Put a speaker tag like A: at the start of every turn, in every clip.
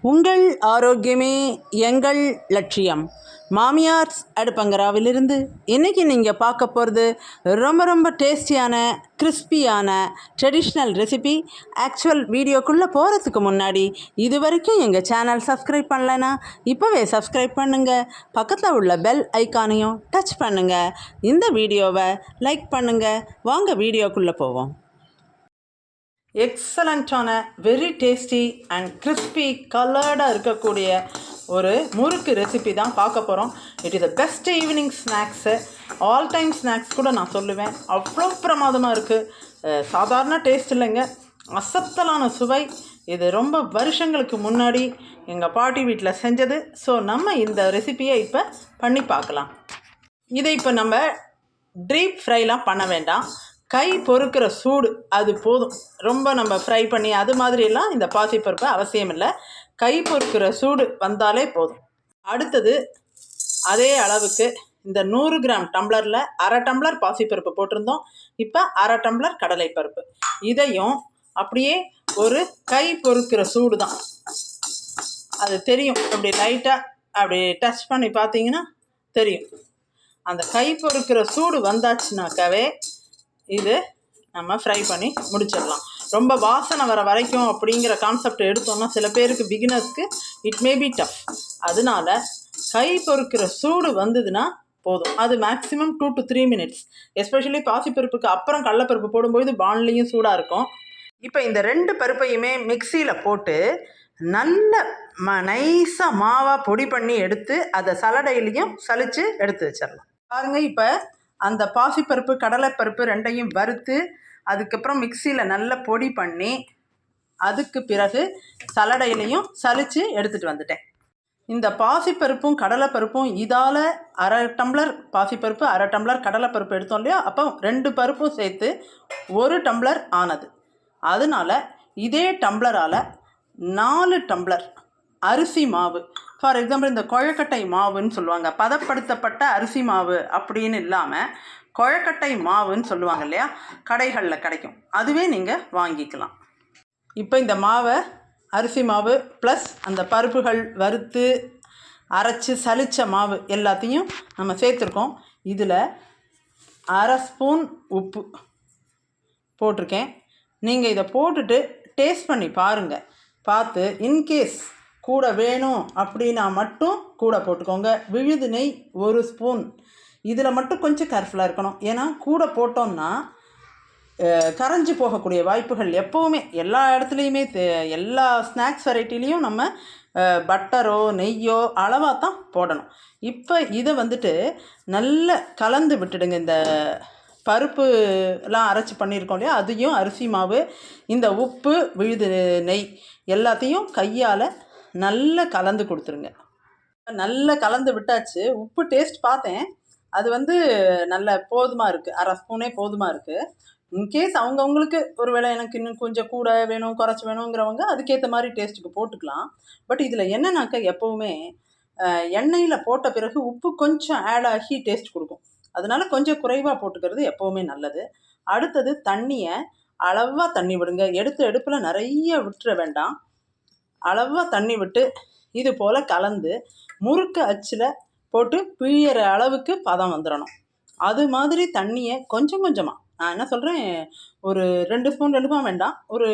A: உங்கள் ஆரோக்கியமே எங்கள் லட்சியம். மாமியார்ஸ் அடுப்பங்கராவிலிருந்து இன்றைக்கி நீங்கள் பார்க்க போகிறது ரொம்ப ரொம்ப டேஸ்டியான கிறிஸ்பியான ட்ரெடிஷ்னல் ரெசிபி ஆக்சுவல் வீடியோக்குள்ளே போகிறதுக்கு முன்னாடி இது வரைக்கும் எங்கள் சேனல் சப்ஸ்கிரைப் பண்ணலைன்னா இப்போவே சப்ஸ்கிரைப் பண்ணுங்கள் பக்கத்தில் உள்ள பெல் ஐக்கானையும் டச் பண்ணுங்கள் இந்த வீடியோவை லைக் பண்ணுங்கள் வாங்க வீடியோக்குள்ளே போவோம். எக்ஸலண்ட்டான வெரி டேஸ்டி அண்ட் கிறிஸ்பி கலர்டாக இருக்கக்கூடிய ஒரு முறுக்கு ரெசிபி தான் பார்க்க போகிறோம் it is the best evening snacks all time snacks கூட நான் சொல்லுவேன். அவ்வளோ பிரமாதமாக இருக்குது சாதாரண டேஸ்ட் இல்லைங்க. அசத்தலான சுவை. இது ரொம்ப வருஷங்களுக்கு முன்னாடி எங்கள் பாட்டி வீட்டில் செஞ்சது. ஸோ நம்ம இந்த ரெசிபியை இப்போ பண்ணி பார்க்கலாம். இதை இப்போ நம்ம டீப் ஃப்ரைலாம் பண்ண வேண்டாம். கை பொறுக்கிற சூடு அது போதும். ரொம்ப நம்ம ஃப்ரை பண்ணி அது மாதிரியெல்லாம் இந்த பாசிப்பருப்பு அவசியம் இல்லை. கை பொறுக்கிற சூடு வந்தாலே போதும். அடுத்தது அதே அளவுக்கு இந்த நூறு கிராம் டம்ளரில் அரை டம்ளர் பாசிப்பருப்பு போட்டிருந்தோம். இப்போ அரை டம்ளர் கடலைப்பருப்பு இதையும் அப்படியே ஒரு கை பொறுக்கிற சூடு தான். அது தெரியும். அப்படி லைட்டாக அப்படி டச் பண்ணி பார்த்தீங்கன்னா தெரியும். அந்த கை பொறுக்கிற சூடு வந்தாச்சுனாக்காவே இது நம்ம ஃப்ரை பண்ணி முடிச்சிடலாம். ரொம்ப வாசனை வர வரைக்கும் அப்படிங்கிற கான்செப்ட் எடுத்தோம்னா சில பேருக்கு பிகினர்ஸ்க்கு இட் மே பி டஃப் அதனால கை பொறுக்கிற சூடு வந்ததுன்னா போதும். அது maximum two to three minutes especially பாசிப்பருப்புக்கு அப்புறம் கடலப்பருப்பு போடும்போது பான்லேயும் சூடாக இருக்கும். இப்போ இந்த ரெண்டு பருப்பையுமே மிக்சியில் போட்டு நல்ல ம நைஸாக மாவாக பொடி பண்ணி எடுத்து அதை சலடையிலையும் சலித்து எடுத்து வச்சிடலாம். பாருங்கள் இப்போ அந்த பாசிப்பருப்பு கடலைப்பருப்பு ரெண்டையும் வறுத்து அதுக்கப்புறம் மிக்சியில் நல்லா பொடி பண்ணி அதுக்கு பிறகு சலடையிலையும் சலித்து எடுத்துகிட்டு வந்துட்டேன். இந்த பாசிப்பருப்பும் கடலைப்பருப்பும் இதால் அரை டம்ளர் பாசிப்பருப்பு அரை டம்ளர் கடலைப்பருப்பு எடுத்தோம் இல்லையா? அப்போ ரெண்டு பருப்பும் சேர்த்து ஒரு டம்ளர் ஆனது. அதனால இதே டம்ளரால் நாலு டம்ளர் அரிசி மாவு ஃபார் எக்ஸாம்பிள் இந்த குழக்கட்டை மாவுன்னு சொல்லுவாங்க. பதப்படுத்தப்பட்ட அரிசி மாவு அப்படின்னு இல்லாமல் கொழக்கட்டை மாவுன்னு சொல்லுவாங்க இல்லையா? கடைகளில் கிடைக்கும். அதுவே நீங்கள் வாங்கிக்கலாம். இப்போ இந்த மாவை அரிசி மாவு ப்ளஸ் அந்த பருப்புகள் வறுத்து அரைச்சி சலித்த மாவு எல்லாத்தையும் நம்ம சேர்த்துருக்கோம். இதில் அரை ஸ்பூன் உப்பு போட்டிருக்கேன். நீங்கள் இதை போட்டுட்டு டேஸ்ட் பண்ணி பாருங்கள் பார்த்து இன்கேஸ் கூட வேணும் அப்படின்னா மட்டும் கூட போட்டுக்கோங்க. விழுது நெய் ஒரு ஸ்பூன். இதில் மட்டும் கொஞ்சம் கேர்ஃபுல்லாக இருக்கணும். ஏன்னா கூட போட்டோம்னா கரைஞ்சி போகக்கூடிய வாய்ப்புகள் எப்போவுமே எல்லா இடத்துலையுமே எல்லா ஸ்நாக்ஸ் வெரைட்டிலையும் நம்ம பட்டரோ நெய்யோ அளவாக தான் போடணும். இப்போ இதை வந்துட்டு நல்ல கலந்து விட்டுடுங்க. இந்த பருப்புலாம் அரைச்சி பண்ணியிருக்கோம் இல்லையா? அதையும் அரிசி மாவு இந்த உப்பு விழுது நெய் எல்லாத்தையும் கையால் நல்லா கலந்து கொடுத்துருங்க. நல்லா கலந்து விட்டாச்சு. உப்பு டேஸ்ட் பார்த்தேன். அது வந்து நல்ல போதுமாக இருக்குது அரை ஸ்பூனே போதுமாக இருக்குது இன்கேஸ் அவங்கவுங்களுக்கு ஒரு வேளை எனக்கு இன்னும் கொஞ்சம் கூட வேணும் குறைச்சி வேணுங்கிறவங்க அதுக்கேற்ற மாதிரி டேஸ்ட்டுக்கு போட்டுக்கலாம். பட் இதில் என்னன்னாக்கா எப்போவுமே எண்ணெயில் போட்ட பிறகு உப்பு கொஞ்சம் ஆட் ஆகி டேஸ்ட் கொடுக்கும். அதனால கொஞ்சம் குறைவாக போட்டுக்கிறது எப்போவுமே நல்லது. அடுத்தது தண்ணியை அளவாக தண்ணி விடுங்க. எடுத்த எடுப்பில் நிறைய விட்டுற வேண்டாம். அளவாக தண்ணி விட்டு இது போல் கலந்து முறுக்கு அச்சில் போட்டு பிழியிற அளவுக்கு பதம் வந்துடணும் அது மாதிரி தண்ணியை கொஞ்சம் கொஞ்சமாக நான் என்ன சொல்கிறேன் ஒரு ரெண்டு ஸ்பூன் ரெண்டு ஸ்பூன் வேண்டாம் ஒரு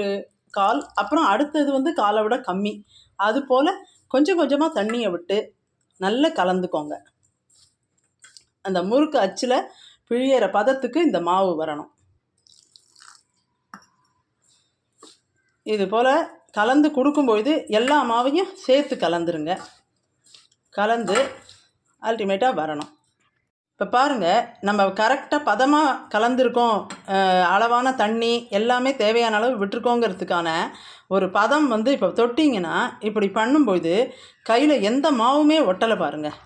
A: கால் அப்புறம் அடுத்தது வந்து காலை விட கம்மி. அது போல் கொஞ்சம் கொஞ்சமாக தண்ணியை விட்டு நல்லா கலந்துக்கோங்க. அந்த முறுக்கு அச்சில் பிழியிற பதத்துக்கு இந்த மாவு வரணும். இது போல் கலந்து கொடுக்கும்பொழுது எல்லா மாவையும் சேர்த்து கலந்துருங்க. கலந்து அல்டிமேட்டாக வரணும். இப்போ பாருங்கள் நம்ம கரெக்டாக பதமாக கலந்துருக்கோம் அளவான தண்ணி எல்லாமே தேவையான அளவு விட்டுருக்கோங்கிறதுக்கான ஒரு பதம் வந்து இப்போ தொட்டிங்கன்னா இப்படி பண்ணும்பொழுது கையில் எந்த மாவுமே ஒட்டலை பாருங்கள்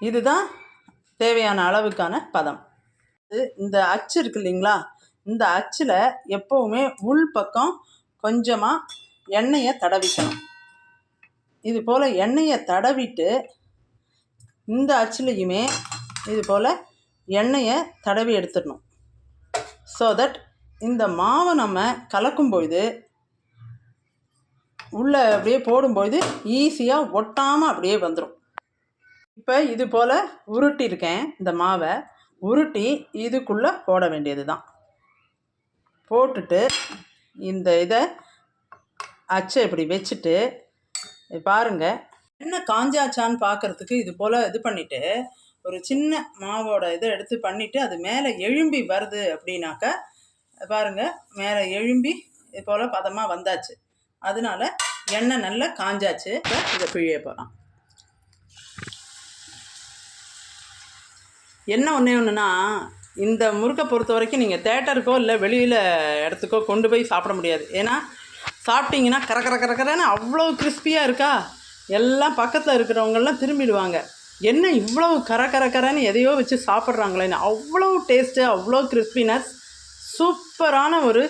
A: இதுதான் தேவையான அளவுக்கான பதம். இந்த அச்சு இருக்கு இல்லைங்களா? இந்த அச்சில் எப்போவுமே உள் பக்கம் கொஞ்சமாக எண்ணெயை தடவிக்கணும். இது போல் எண்ணெயை தடவிட்டு இந்த அச்சுலேயுமே இது போல் எண்ணெயை தடவி எடுத்துடணும். ஸோ தட் இந்த மாவை நம்ம கலக்கும் பொழுது உள்ளே அப்படியே போடும்போது ஈஸியாக ஒட்டாமல் அப்படியே வந்துடும் இப்போ இது போல் உருட்டியிருக்கேன் இந்த மாவை. உருட்டி இதுக்குள்ளே போட வேண்டியது தான் போட்டுட்டு இந்த இதை அச்சை இப்படி வச்சுட்டு பாருங்கள் என்ன காஞ்சாச்சான்னு பார்க்குறதுக்கு இது போல் இது பண்ணிவிட்டு ஒரு சின்ன மாவோட இதை எடுத்து பண்ணிவிட்டு அது மேலே எழும்பி வருது அப்படின்னாக்கா பாருங்கள் மேலே எழும்பி இது போல் பதமாக வந்தாச்சு. அதனால எண்ணெய் நல்லா காஞ்சாச்சு. இதை பிழிய போகலாம் என்ன ஒன்றே ஒன்றுனா இந்த முறுக்கை பொறுத்த வரைக்கும் நீங்கள் தேட்டருக்கோ இல்லை வெளியில் இடத்துக்கோ கொண்டு போய் சாப்பிட முடியாது. ஏன்னா சாப்பிட்டீங்கன்னா கர கர கரக்கரன்னு அவ்வளோ கிறிஸ்பியாக இருக்கா? எல்லாம் பக்கத்தில் இருக்கிறவங்கெல்லாம் திரும்பிடுவாங்க. என்ன இவ்வளோ கர கர கரன்னு எதையோ வச்சு சாப்பிட்றாங்களேன்னு. அவ்வளோ டேஸ்ட்டு அவ்வளோ கிறிஸ்பினஸ் சூப்பரான ஒரு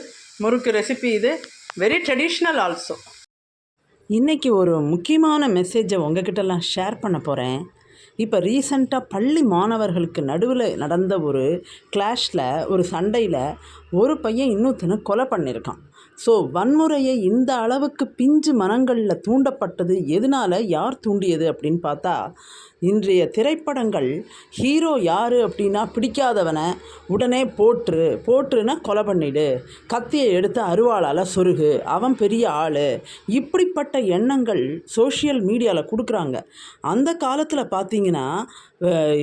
A: முறுக்கு ரெசிபி இது. வெரி ட்ரெடிஷ்னல் ஆல்சோ இன்றைக்கி ஒரு முக்கியமான மெசேஜை உங்ககிட்டலாம் ஷேர் பண்ண போகிறேன் இப்போ ரீசண்டாக பள்ளி மாணவர்களுக்கு நடுவில் நடந்த ஒரு கிளாஷில் ஒரு சண்டையில் ஒரு பையன் இன்னொருத்தனை கொலை பண்ணியிருக்கான். ஸோ வன்முறையை இந்த அளவுக்கு பிஞ்சு மனங்களில் தூண்டப்பட்டது எதனால் யார் தூண்டியது அப்படின்னு பார்த்தா இன்றைய திரைப்படங்கள் ஹீரோ யார் அப்படின்னா பிடிக்காதவனை உடனே போற்று. போற்றுனா கொலை பண்ணிடு. கத்தியை எடுத்து அருவாளால் சொருகு. அவன் பெரிய ஆள். இப்படிப்பட்ட எண்ணங்கள் சோஷியல் மீடியாவில் கொடுக்குறாங்க. அந்த காலத்தில் பார்த்தீங்கன்னா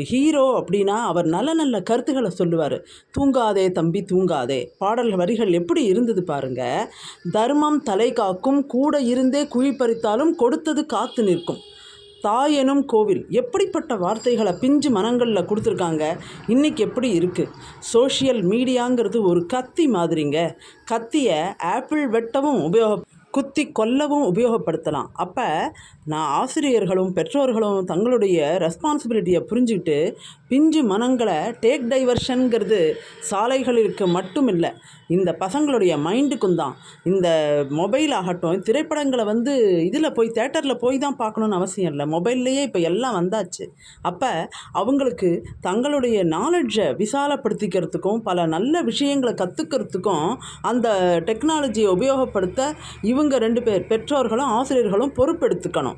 A: ஹீரோ அப்படின்னா அவர் நல்ல நல்ல கருத்துக்களை சொல்லுவார். தூங்காதே தம்பி தூங்காதே. பாடல் வரிகள் எப்படி இருந்தது பாருங்க. தர்மம் தலை காக்கும் கூட இருந்தே குழி பறித்தாலும் கொடுத்தது காத்து நிற்கும். தாயெனும் கோவில். எப்படிப்பட்ட வார்த்தைகளை பிஞ்சு மனங்களில் கொடுத்துருக்காங்க? இன்றைக்கி எப்படி இருக்குது சோஷியல் மீடியாங்கிறது ஒரு கத்தி மாதிரிங்க. கத்தியை ஆப்பிள் வெட்டவும் உபயோக குத்தி கொல்லவும் உபயோகப்படுத்தலாம். அப்போ நான் ஆசிரியர்களும் பெற்றோர்களும் தங்களுடைய ரெஸ்பான்சிபிலிட்டியை புரிஞ்சுக்கிட்டு பிஞ்சு மனங்களை டேக் டைவர்ஷனுங்கிறது சாலைகளுக்கு மட்டும் இல்லை இந்த பசங்களுடைய மைண்டுக்கும் தான். இந்த மொபைல் ஆகட்டும் திரைப்படங்களை வந்து இதில் போய் தேட்டரில் போய் தான் பார்க்கணுன்னு அவசியம் இல்லை. மொபைல்லையே இப்போ எல்லாம் வந்தாச்சு. அப்போ அவங்களுக்கு தங்களுடைய நாலெட்ஜை விசாலப்படுத்திக்கிறதுக்கும் பல நல்ல விஷயங்களை கற்றுக்கிறதுக்கும் அந்த டெக்னாலஜியை உபயோகப்படுத்த இவங்க ரெண்டு பேர் பெற்றோர்களும் ஆசிரியர்களும் பொறுப்பெடுத்துக்கணும்.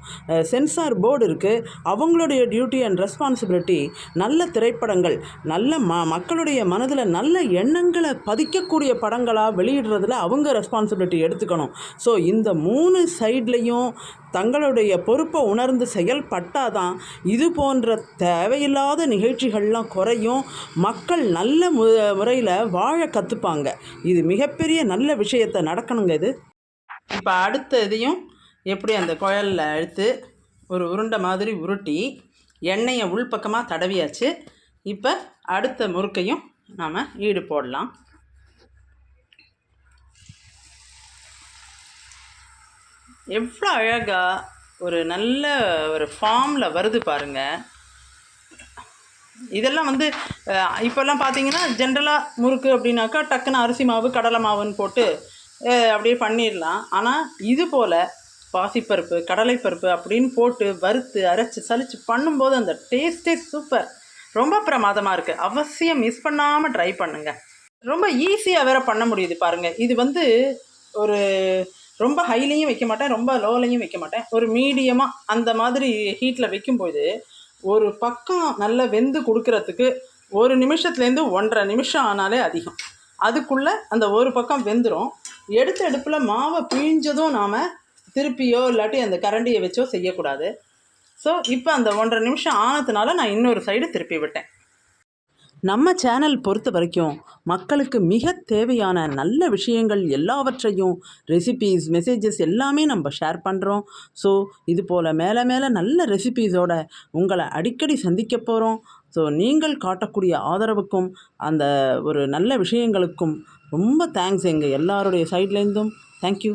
A: சென்சார் போர்டு இருக்குது அவங்களுடைய டியூட்டி அண்ட் ரெஸ்பான்சிபிலிட்டி நல்ல திரைப்படங்கள் நல்ல ம மக்களுடைய மனதில் நல்ல எண்ணங்களை பதிக்கக்கூடிய படங்களாக வெளியிடுறதுல அவங்க ரெஸ்பான்சிபிலிட்டி எடுத்துக்கணும். ஸோ இந்த மூணு சைட்லேயும் தங்களுடைய பொறுப்பை உணர்ந்து செயல்பட்டால் தான் இது போன்ற தேவையில்லாத நிகழ்ச்சிகள்லாம் குறையும். மக்கள் நல்ல மு முறையில் வாழ கற்றுப்பாங்க இது மிகப்பெரிய நல்ல விஷயத்தை நடக்கணுங்க இது. இப்போ அடுத்த இதையும் எப்படி அந்த குழலில் அழுத்து ஒரு உருண்டை மாதிரி உருட்டி எண்ணெயை உள்பக்கமாக தடவியாச்சு. இப்போ அடுத்த முறுக்கையும் நாம் ஈடு போடலாம். எவ்வளோ அழகாக ஒரு நல்ல ஒரு ஃபார்மில் வருது பாருங்கள் இதெல்லாம் வந்து இப்போல்லாம் பார்த்தீங்கன்னா ஜென்ரலாக முறுக்கு அப்படின்னாக்கா டக்குன்னு அரிசி மாவு கடலை மாவுன்னு போட்டு அப்படியே பண்ணிடலாம். ஆனால் இது போல் பாசிப்பருப்பு கடலைப்பருப்பு அப்படின்னு போட்டு வறுத்து அரைச்சி சளிச்சு பண்ணும்போது அந்த டேஸ்ட்டே சூப்பர் ரொம்ப பிரமாதமாக இருக்குது அவசியம் மிஸ் பண்ணாமல் ட்ரை பண்ணுங்கள் ரொம்ப ஈஸியாக வேற பண்ண முடியுது பாருங்கள் இது வந்து ஒரு ரொம்ப ஹைலையும் வைக்க மாட்டேன் ரொம்ப லோலையும் வைக்க மாட்டேன். ஒரு மீடியமாக அந்த மாதிரி ஹீட்டில் வைக்கும்போது ஒரு பக்கம் நல்லா வெந்து கொடுக்கறதுக்கு ஒரு நிமிஷத்துலேருந்து ஒன்றரை நிமிஷம் ஆனாலே அதிகம். அதுக்குள்ளே அந்த ஒரு பக்கம் வெந்துடும் எடுத்த அடுப்பில் மாவை பிழிஞ்சதும் நாம் திருப்பியோ இல்லாட்டி அந்த கரண்டியை வச்சோ செய்யக்கூடாது. ஸோ இப்போ அந்த ஒன்றரை நிமிஷம் ஆனதுனால நான் இன்னொரு சைடு திருப்பி விட்டேன். நம்ம சேனல் பொறுத்த வரைக்கும் மக்களுக்கு மிக தேவையான நல்ல விஷயங்கள் எல்லாவற்றையும் ரெசிபீஸ் மெசேஜஸ் எல்லாமே நம்ம ஷேர் பண்ணுறோம் ஸோ இது போல் மேலே மேலே நல்ல ரெசிபீஸோட உங்களை அடிக்கடி சந்திக்க போகிறோம் ஸோ நீங்கள் காட்டக்கூடிய ஆதரவுக்கும் அந்த ஒரு நல்ல விஷயங்களுக்கும் ரொம்ப தேங்க்ஸ் எங்கள் எல்லாருடைய சைட்லேருந்தும் தேங்க்யூ